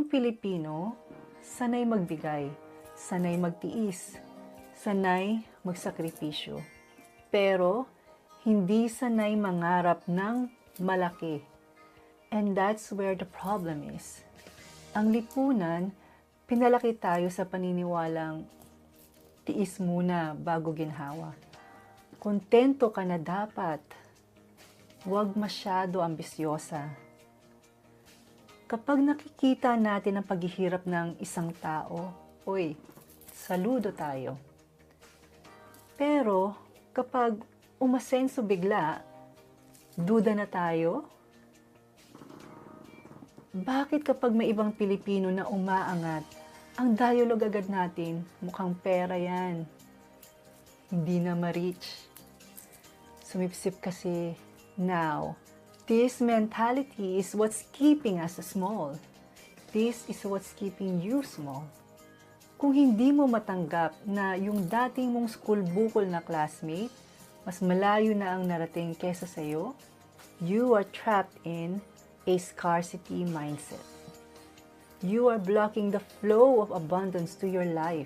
Ang Pilipino, sanay magbigay, sanay magtiis, sanay magsakripisyo. Pero, hindi sanay mangarap ng malaki. And that's where the problem is. Ang lipunan, pinalaki tayo sa paniniwalang tiis muna bago ginhawa. Kontento ka na dapat. Huwag masyado ambisyosa. Kapag nakikita natin ang paghihirap ng isang tao, uy, saludo tayo. Pero kapag umasenso bigla, duda na tayo? Bakit kapag may ibang Pilipino na umaangat, ang dialogue agad natin, mukhang pera yan. Hindi na ma-reach. Sumipsip kasi, now, this mentality is what's keeping us small. This is what's keeping you small. Kung hindi mo matanggap na yung dating mong school bukol na classmate, mas malayo na ang narating kesa sa'yo, you are trapped in a scarcity mindset. You are blocking the flow of abundance to your life.